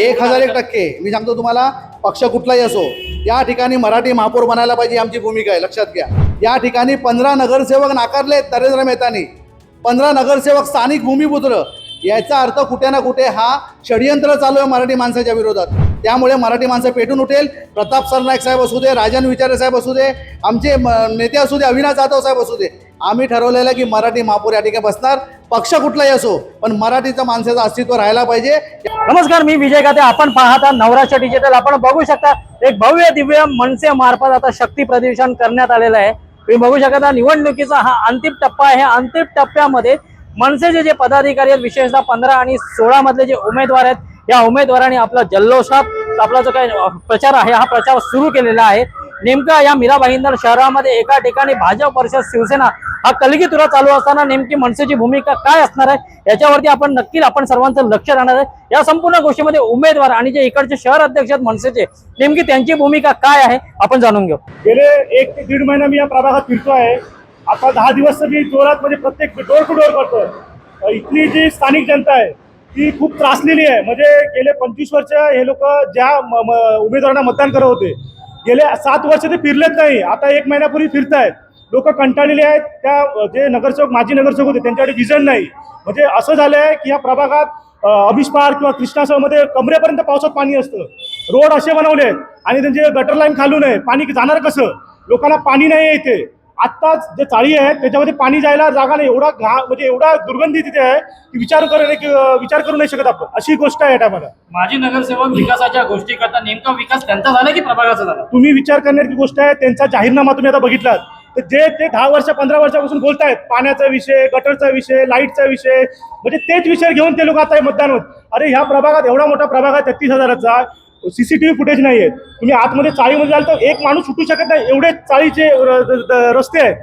एक हजार एक टक्के. मी सांगतो तुम्हाला पक्ष कुठलाही असो या ठिकाणी मराठी महापौर बनायला पाहिजे आमची भूमिका आहे लक्षात घ्या. या ठिकाणी पंधरा नगरसेवक नाकारले नरेंद्र मेहतानी. पंधरा नगरसेवक स्थानिक भूमिपुत्र. याचा अर्थ कुठे ना कुठे हा षडयंत्र चालू आहे मराठी माणसाच्या विरोधात. त्यामुळे मराठी माणसं पेटून उठेल. प्रताप सरनाईक साहेब असू दे राजन विचारे साहेब असू दे आमचे म- नेते असू दे अविनाश जाधव साहेब असू दे. आम्ही ठरवलेलं की मराठी महापौर या ठिकाणी बसणार. पक्ष कुठलाही असो पण मराठीचं माणसाचं अस्तित्व राहायला पाहिजे. नमस्कार मी विजय गाते. आपण पाहता नवराष्ट्र डिजिटल आपण बघू शकता एक भव्य दिव्य मनसे मार्फत आता शक्ती प्रदर्शन करण्यात आलेलं आहे. तुम्ही बघू शकता निवडणुकीचा हा अंतिम टप्पा आहे. अंतिम टप्प्यामध्ये मनसेचे जे पदाधिकारी आहेत विशेषतः पंधरा आणि सोळा मधले जे उमेदवार आहेत या उमेदवारांनी आपला जल्लोषात आपला जो काही प्रचार आहे हा प्रचार सुरू केलेला आहे. नेमका या मीरा भाईंदर शहरामध्ये एका ठिकाणी भाजप वर्ष शिवसेना हा कलगी तुरा चालू असताना नेमकी मनसेची भूमिका काय असणार आहे? याच्यावरती आपण नक्कीच आपण सर्वांचं लक्ष राहणार आहे. या संपूर्ण गोष्टीमध्ये उमेदवार आणि जे इकडचे शहर अध्यक्ष आहेत मनसेचे नेमकी त्यांची भूमिका काय आहे? आपण जाणून घेऊ. गेले एक ते दीड महिना मी या प्रभागात फिरतो आहे. आता दहा दिवस तर मी जोरात म्हणजे प्रत्येक डोर टू डोर करतोय. इथली जी स्थानिक जनता आहे ती खूप त्रासलेली आहे. म्हणजे गेले पंचवीस वर्ष हे लोक ज्या म- म- उमेदवारांना मतदान करत होते गेले सात वर्ष ते फिरलेच नाही. आता एक महिन्यापूर्वी फिरतायत. लोक कंटाळलेले आहेत. त्या जे नगरसेवक माजी नगरसेवक होते त्यांच्याकडे विजन नाही. म्हणजे असं झालं आहे की या प्रभागात अभिष पार्क किंवा कृष्णासमध्ये कमरेपर्यंत पावसात पाणी असतं. रोड असे बनवले आहेत. आणि त्यांचे गटर लाईन खालून आहे. पाणी जाणार कसं? लोकांना पाणी नाही आहे इथे. आत्ताच जे चाळी आहेत त्याच्यामध्ये पाणी जायला जागा नाही. एवढा घा म्हणजे एवढा दुर्गंधी तिथे आहे की विचार करू विचार करू नाही शकत आपण. अशी गोष्ट आहे टायमाला. माजी नगरसेवक विकासाच्या गोष्टी करता नेमका विकास त्यांचा झाला की प्रभागाचा झाला? तुम्ही विचार करण्याची गोष्ट आहे. त्यांचा जाहीरनामा तुम्ही आता बघितलात. तर जे ते दहा वर्ष पंधरा वर्षापासून बोलतायत पाण्याचा विषय गटरचा विषय लाईटचा विषय म्हणजे तेच विषय घेऊन ते लोक आता हे मतदान होत. अरे ह्या प्रभागात एवढा मोठा प्रभाग आहे तेहतीस हजाराचा सीसीटीव्ही फुटेज नाही आहेत तुम्ही आतमध्ये चाळीमध्ये जाल तर एक माणूस सुटू शकत नाही. एवढे चाळीचे र- रस्ते आहेत.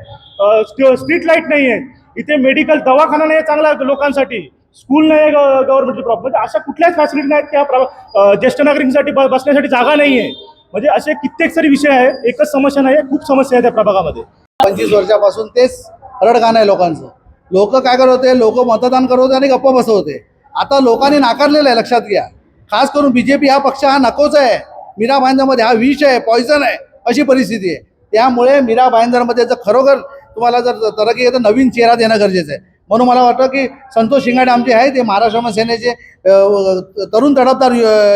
स्ट्रीट लाइट नाही आहे इथे मेडिकल दवाखाना नाही आहे चांगला लोकांसाठी. स्कूल नाही आहे गव्हर्नमेंटची प्रॉब्लेम म्हणजे अशा कुठल्याच फॅसिलिटी नाहीत त्या ज्येष्ठ नागरिकांसाठी बसण्यासाठी जागा नाही आहे म्हणजे असे कित्येक सारी विषय आहे एकच समस्या नाही खूप समस्या आहे त्या प्रभागामध्ये. पंचवीस वर्षापासून तेच रडगाणं आहे लोकांचं. लोक काय करत होते लोक मतदान करत होते आणि गप्पा बसवते आता लोकांनी नाकारलेलं आहे लक्षात घ्या. खास करून बीजेपी हा पक्ष हा नकोच आहे. मीरा भाईंदरमध्ये हा विष आहे पॉयझन आहे अशी परिस्थिती आहे. त्यामुळे मीरा भाईंदरमध्ये जर खरोखर तुम्हाला जर तरकी आहे तर नवीन चेहरा देणं गरजेचं आहे. म्हणून मला वाटतं की संतोष शिंगाडे आमचे आहे ते महाराष्ट्र सेनेचे तरुण तडफदार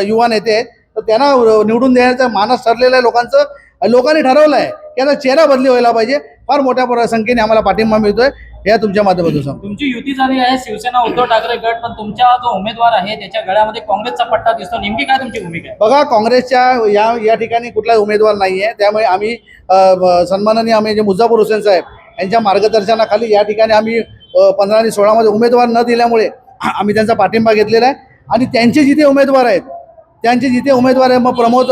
युवा नेते आहेत. तर त्यांना निवडून देण्याचं मानस ठरलेलं आहे लोकांचं. लोकांनी ठरवलं आहे की आता चेहरा बदली व्हायला पाहिजे. फार मोठ्या संख्येने आम्हाला पाठिंबा मिळतोय. हे तुमच्या माध्यमातून सांगतो. तुमची युती झाली आहे शिवसेना उद्धव ठाकरे गट पण तुमचा जो उमेदवार आहे त्याच्या गळ्यामध्ये काँग्रेसचा पट्टा दिसतो. नेमकी काय तुमची भूमिका आहे? बघा काँग्रेसच्या या या ठिकाणी कुठलाच उमेदवार नाही आहे त्यामुळे आम्ही सन्माननीय आम्ही जे मुझाफर हुसेन साहेब यांच्या मार्गदर्शनाखाली या ठिकाणी आम्ही पंधरा आणि सोळामध्ये उमेदवार न दिल्यामुळे आम्ही त्यांचा पाठिंबा घेतलेला आहे. आणि त्यांचे जिथे उमेदवार आहेत त्यांचे जिथे उमेदवार आहे मग प्रमोद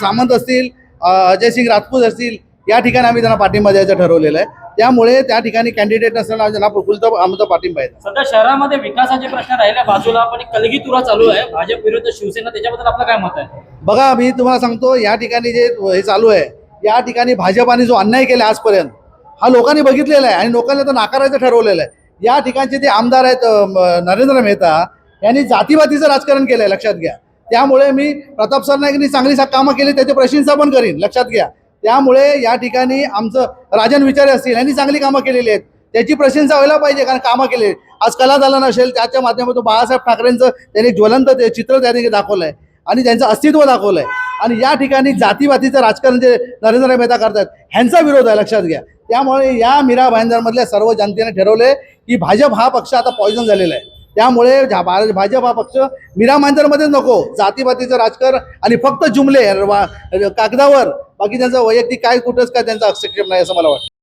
सामंत असतील अ, अजयसिंग राजपूत असतील या ठिकाणी आम्ही त्यांना पाठिंबा द्यायचं ठरवलेलं आहे. त्यामुळे त्या ठिकाणी कॅन्डिडेट नसताना त्यांना फुलतं आमचा पाठिंबा आहे. सध्या शहरामध्ये विकासाचे प्रश्न राहिल्या बाजूला पण कलगी तुरा चालू आहे भाजप विरुद्ध शिवसेना त्याच्याबद्दल आपलं काय मत आहे? बघा मी तुम्हाला सांगतो या ठिकाणी जे हे चालू आहे या ठिकाणी भाजपाने जो अन्याय केला आजपर्यंत हा लोकांनी बघितलेला आहे आणि लोकांनी तर नाकारायचं ठरवलेलं आहे. या ठिकाणचे जे आमदार आहेत नरेंद्र मेहता यांनी जातीवादीचं राजकारण केलं आहे लक्षात घ्या. त्यामुळे मी प्रताप सरनाईकनी चांगली सा- कामं केली त्याची प्रशंसा पण करीन लक्षात घ्या. त्यामुळे या ठिकाणी आमचं राजन विचारे असतील यांनी चांगली कामं केलेली आहेत. त्याची प्रशंसा व्हायला पाहिजे कारण कामं केले. आज कला दालन नसेल त्याच्या माध्यमातून बाळासाहेब ठाकरेंचं त्यांनी ज्वलंत ते चित्र त्यांनी दाखवलं आहे आणि त्यांचं अस्तित्व दाखवलं आहे आणि या ठिकाणी जातीवातीचं राजकारण जे नरेंद्र मेहता करतात ह्यांचा विरोध आहे लक्षात घ्या. त्यामुळे या मीरा भाईंदरमधल्या सर्व जनतेने ठरवले की भाजप हा पक्ष आता पॉयझन झालेला आहे. त्यामुळे भाजपा भाजप हा पक्ष मीरा नको. जातीपातीचं राजकारण आणि फक्त जुमले वा- कागदावर. बाकी त्यांचं वैयक्तिक काय कुठंच काय त्यांचा हस्तक्षेप नाही असं मला वाटतं.